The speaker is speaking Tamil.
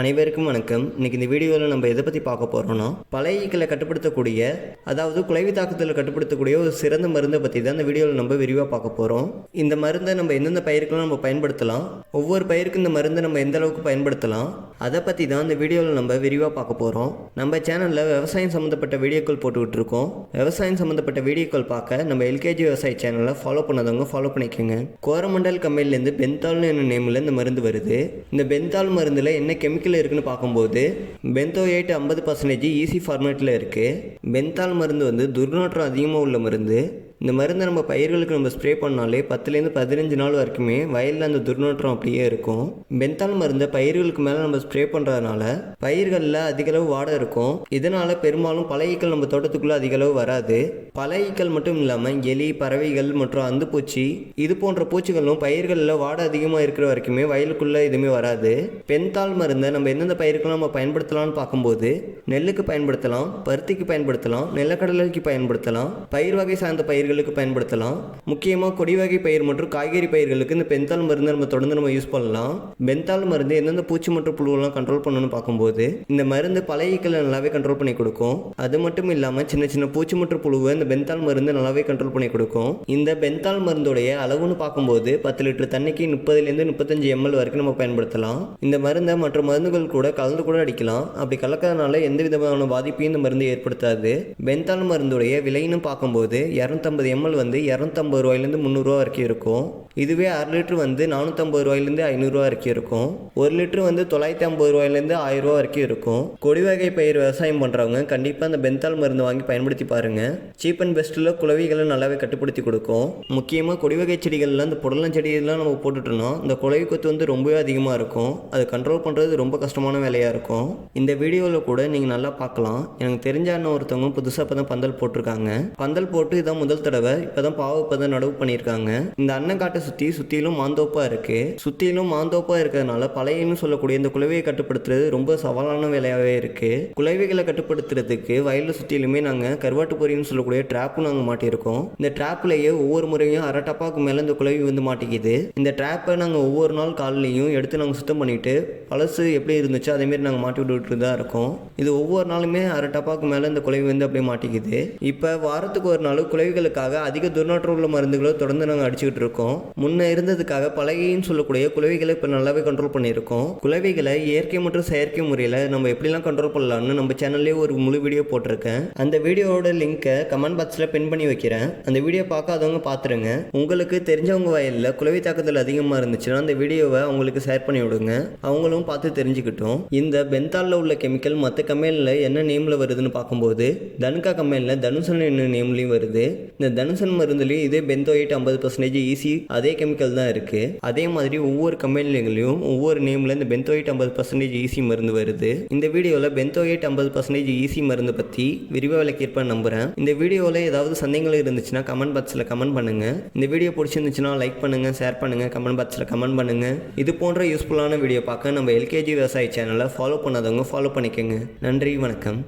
அனைவருக்கும் வணக்கம். இன்னைக்கு இந்த வீடியோவில் நம்ம எதை பற்றி பார்க்க போகிறோம்னா பழைய ஈக்களை கட்டுப்படுத்தக்கூடிய அதாவது குலைவி தாக்குதலை கட்டுப்படுத்தக்கூடிய ஒரு சிறந்த மருந்தை பற்றி தான் இந்த வீடியோவில் நம்ம விரிவாக பார்க்க போகிறோம் இந்த மருந்தை நம்ம எந்தெந்த பயிருக்கெல்லாம் நம்ம பயன்படுத்தலாம் ஒவ்வொரு பயிருக்கும் இந்த மருந்தை நம்ம எந்த அளவுக்கு பயன்படுத்தலாம் அதை பற்றி தான் இந்த வீடியோவில் நம்ம விரிவாக பார்க்க போகிறோம் நம்ம சேனலில் விவசாயம் சம்மந்தப்பட்ட வீடியோக்கள் போட்டுக்கிட்டு இருக்கோம் விவசாயம் சம்மந்தப்பட்ட வீடியோக்கள் பார்க்க நம்ம எல்கேஜி விவசாய சேனலை ஃபாலோ பண்ணதவங்க ஃபாலோ பண்ணிக்கோங்க. கோரமண்டல் கம்பெனிலேருந்து பென்தால்னு என்ன நேமில் இந்த மருந்து வருது. இந்த பென்தால் மருந்தில் என்ன கெமிக்கல் இருக்குன்னு பார்க்கும்போது பென்தோயேட் ஐம்பது பர்சன்டேஜ் ஈஸி ஃபார்மேட்டில் இருக்குது பென்தால் மருந்து வந்து துர்நாற்றம் அதிகமாக உள்ள மருந்து. இந்த மருந்தை நம்ம பயிர்களுக்கு நம்ம ஸ்ப்ரே பண்ணாலே பத்துலேருந்து பதினஞ்சு நாள் வரைக்குமே வயலில் அந்த துர்நாற்றம் அப்படியே இருக்கும். பென்தால் மருந்தை பயிர்களுக்கு மேலே நம்ம ஸ்ப்ரே பண்ணுறதுனால பயிர்களில் அதிகளவு வாடை இருக்கும். இதனால் பெரும்பாலும் பழையக்கள் நம்ம தோட்டத்துக்குள்ளே அதிகளவு வராது. பழையக்கள் மட்டும் இல்லாமல் எலி பறவைகள் மற்றும் அந்துப்பூச்சி இது போன்ற பூச்சிகளும் பயிர்களில் வாடை அதிகமாக இருக்கிற வரைக்குமே வயலுக்குள்ளே எதுவுமே வராது. பெண்தாள் மருந்தை நம்ம எந்தெந்த பயிருக்கெல்லாம் நம்ம பயன்படுத்தலாம்னு பார்க்கும்போது நெல்லுக்கு பயன்படுத்தலாம் பருத்திக்கு பயன்படுத்தலாம் நிலக்கடலைக்கு பயன்படுத்தலாம் பயிர் வகை சார்ந்த பயிர்கள் பயிர்களுக்கு பயன்படுத்தலாம். முக்கியமாக கொடி வகை பயிர் மற்றும் காய்கறி பயிர்களுக்கு இந்த பெந்தால் மருந்தை நம்ம தொடர்ந்து நம்ம யூஸ் பண்ணலாம். பெந்தால் மருந்து எந்தெந்த பூச்சி மற்றும் புழுவெல்லாம் கண்ட்ரோல் பண்ணணும்னு பார்க்கும்போது இந்த மருந்து பழையக்களை நல்லாவே கண்ட்ரோல் பண்ணி கொடுக்கும். அது மட்டும் இல்லாமல் சின்ன சின்ன பூச்சி மற்றும் புழுவை இந்த பெந்தால் மருந்து நல்லாவே கண்ட்ரோல் பண்ணி கொடுக்கும். இந்த பெந்தால் மருந்துடைய அளவுன்னு பார்க்கும்போது பத்து லிட்டர் தண்ணிக்கு முப்பதுலேருந்து முப்பத்தஞ்சு எம்எல் வரைக்கும் நம்ம பயன்படுத்தலாம். இந்த மருந்தை மற்ற மருந்துகள் கூட கலந்து கூட அடிக்கலாம். அப்படி கலக்கிறதுனால எந்த விதமான பாதிப்பையும் இந்த மருந்து ஏற்படுத்தாது. பெந்தால் மருந்துடைய விலைன்னு பார்க்கும்போது இரநூத்தம்பது எம்எல் வந்து இரநூத்தம்பது ரூபாயிலேருந்து முந்நூறுரூவா வரைக்கும் இருக்கும். இதுவே அரை லிட்டர் வந்து நானூற்றம்பது ரூபாயிலேருந்து ஐநூறுரூவா வரைக்கும் இருக்கும். ஒரு லிட்டர் வந்து தொள்ளாயிரத்தி ஐம்பது ரூபாயிலேருந்து ஆயிரம் ரூபா வரைக்கும் இருக்கும். கொடி வகை பயிர் விவசாயம் பண்ணுறவங்க கண்டிப்பாக அந்த பென்தால் மருந்து வாங்கி பயன்படுத்தி பாருங்கள் சீப் அண்ட் பெஸ்ட்டில் குலவிகளை நல்லாவே கட்டுப்படுத்தி கொடுக்கும். முக்கியமாக கொடி வகை செடிகள்லாம் இந்த புடலம் செடியெல்லாம் நம்ம போட்டுட்டோம்னா இந்த குலவி கொத்து வந்து ரொம்பவே அதிகமாக இருக்கும். அது கண்ட்ரோல் பண்ணுறது ரொம்ப கஷ்டமான வேலையாக இருக்கும். இந்த வீடியோவில் கூட நீங்கள் நல்லா பார்க்கலாம். எனக்கு தெரிஞ்ச அண்ணன் ஒருத்தவங்க புதுசாக இப்போ தான் பந்தல் போட்டிருக்காங்க. பந்தல் போட்டு இதான் முதல் தடவை. இப்போ தான் பாவ இப்போ தான் நடவு பண்ணியிருக்காங்க. இந்த அண்ணன் காட்டை சுற்றி சுற்றிலும் மாந்தோப்பாக இருக்குது சுற்றிலும் மாந்தோப்பாக இருக்கிறதுனால பழையன்னு சொல்லக்கூடிய இந்த குலவையை கட்டுப்படுத்துறது ரொம்ப சவாலான வேலையாகவே இருக்குது குலவைகளை கட்டுப்படுத்துறதுக்கு வயலில் சுற்றிலுமே நாங்கள் கருவாட்டு பொறின்னு சொல்லக்கூடிய ட்ராப்பும் நாங்கள் மாட்டியிருக்கோம். இந்த ட்ராப்லேயே ஒவ்வொரு முறையும் அரை டப்பாக்கு மேலே இந்த குலவி வந்து மாட்டிக்குது. இந்த ட்ராப்பை நாங்கள் ஒவ்வொரு நாள் காலையிலையும் எடுத்து நாங்கள் சுத்தம் பண்ணிவிட்டு பழசு எப்படி இருந்துச்சோ அதேமாரி நாங்கள் மாட்டி விட்டுட்டு தான் இருக்கோம். இது ஒவ்வொரு நாளுமே அரை டப்பாக்கு மேலே இந்த குலவி வந்து அப்படியே மாட்டிக்குது. இப்போ வாரத்துக்கு ஒரு நாள் குலவிகளுக்காக அதிக துர்நாற்றம் உள்ள மருந்துகளை தொடர்ந்து நாங்கள் அடிச்சுக்கிட்டு இருக்கோம். முன்ன இருந்ததுக்காக பழகின்னு சொல்லக்கூடிய குலவைகளை இப்போ நல்லாவே கண்ட்ரோல் பண்ணியிருக்கோம். குலவைகளை இயற்கை மற்றும் செயற்கை முறையில் நம்ம எப்படிலாம் கண்ட்ரோல் பண்ணலாம்னு நம்ம சேனல்லே ஒரு முழு வீடியோ போட்டிருக்கேன். அந்த வீடியோவோட லிங்க்கை கமெண்ட் பாக்ஸில் பின் பண்ணி வைக்கிறேன். அந்த வீடியோ பார்க்காதவங்க பார்த்துருங்க. உங்களுக்கு தெரிஞ்சவங்க வயலில் குலவை தாக்குதல் அதிகமாக இருந்துச்சுன்னா அந்த வீடியோவை அவங்களுக்கு ஷேர் பண்ணி விடுங்க. அவங்களும் பார்த்து தெரிஞ்சுக்கிட்டோம். இந்த பெந்தாலில் உள்ள கெமிக்கல் மற்ற கம்பெனியில் என்ன நேமில் வருதுன்னு பார்க்கும்போது தனுக்கா கம்பெனியில் தனுசன் என்ன நேம்லையும் வருது. இந்த தனுசன் மருந்துலையும் இதே பெந்தோயிட் ஐம்பது பர்சன்டேஜ் ஈஸி அது அதே கெமிக்கல் தான் இருக்குது அதே மாதிரி ஒவ்வொரு கம்பெனிலையும் ஒவ்வொரு நேமில் இந்த பென்தோயிட் ஐம்பது பர்சன்டேஜ் ஈஸி மருந்து வருது. இந்த வீடியோவில் பென்தோயிட் ஐம்பது பர்சன்டேஜ் ஈஸி மருந்து பற்றி விரிவாக விளக்கியிருப்பேன் நம்புகிறேன் இந்த வீடியோவில் ஏதாவது சந்தேகங்கள் இருந்துச்சுன்னா கமெண்ட் பாக்ஸில் கமெண்ட் பண்ணுங்கள் இந்த வீடியோ பிடிச்சிருந்துச்சுன்னா லைக் பண்ணுங்கள் ஷேர் பண்ணுங்கள் கமெண்ட் பாக்ஸில் கமெண்ட் பண்ணுங்கள் இது போன்ற யூஸ்ஃபுல்லான வீடியோ பார்க்க நம்ம எல்கேஜி விவசாய சேனலை ஃபாலோ பண்ணாதவங்க ஃபாலோ பண்ணிக்கோங்க. நன்றி வணக்கம்.